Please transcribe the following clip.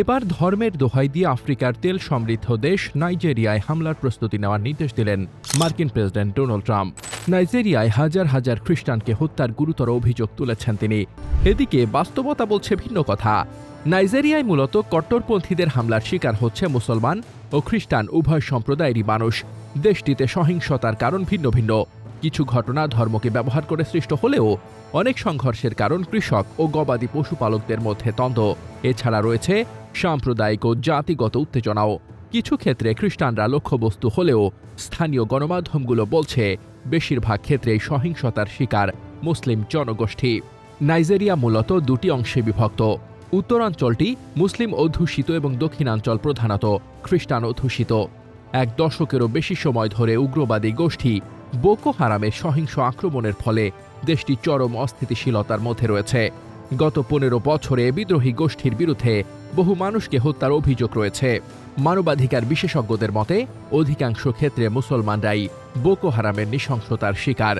এবার ধর্মের দোহাই দিয়ে আফ্রিকার তেল সমৃদ্ধ দেশ নাইজেরিয়ায় হামলার প্রস্তুতি নেওয়ার নির্দেশ দিলেন মার্কিন প্রেসিডেন্ট ডোনাল্ড ট্রাম্প। নাইজেরিয়ায় হাজার হাজার খ্রিস্টানকে হত্যার গুরুতর অভিযোগ তুলেছেন তিনি। এদিকে বাস্তবতা বলছে ভিন্ন কথা। নাইজেরিয়ায় মূলত কট্টরপন্থীদের হামলার শিকার হচ্ছে মুসলমান ও খ্রিস্টান উভয় সম্প্রদায়েরই মানুষ। দেশটিতে সহিংসতার কারণ ভিন্ন ভিন্ন। কিছু ঘটনা ধর্মকে ব্যবহার করে সৃষ্ট হলেও অনেক সংঘর্ষের কারণ কৃষক ও গবাদি পশুপালকদের মধ্যে দ্বন্দ্ব। এছাড়া রয়েছে সাম্প্রদায়িক ও জাতিগত উত্তেজনাও। কিছু ক্ষেত্রে খ্রিস্টানরা লক্ষ্যবস্তু হলেও স্থানীয় গণমাধ্যমগুলো বলছে, বেশিরভাগ ক্ষেত্রেই সহিংসতার শিকার মুসলিম জনগোষ্ঠী। নাইজেরিয়া মূলত দুটি অংশে বিভক্ত। উত্তরাঞ্চলটি মুসলিম অধ্যুষিত এবং দক্ষিণাঞ্চল প্রধানত খ্রিস্টান অধ্যুষিত। এক দশকেরও বেশি সময় ধরে উগ্রবাদী গোষ্ঠী বোকো হারামের সহিংস আক্রমণের ফলে দেশটি চরম অস্থিতিশীলতার মধ্যে রয়েছে। গত পনেরো বছরে বিদ্রোহী গোষ্ঠীর বিরুদ্ধে বহু মানুষকে হত্যার অভিযোগ রয়েছে। মানবাধিকার বিশেষজ্ঞদের মতে, অধিকাংশ ক্ষেত্রে মুসলমানরাই বোকো হারামের নৃশংসতার শিকার।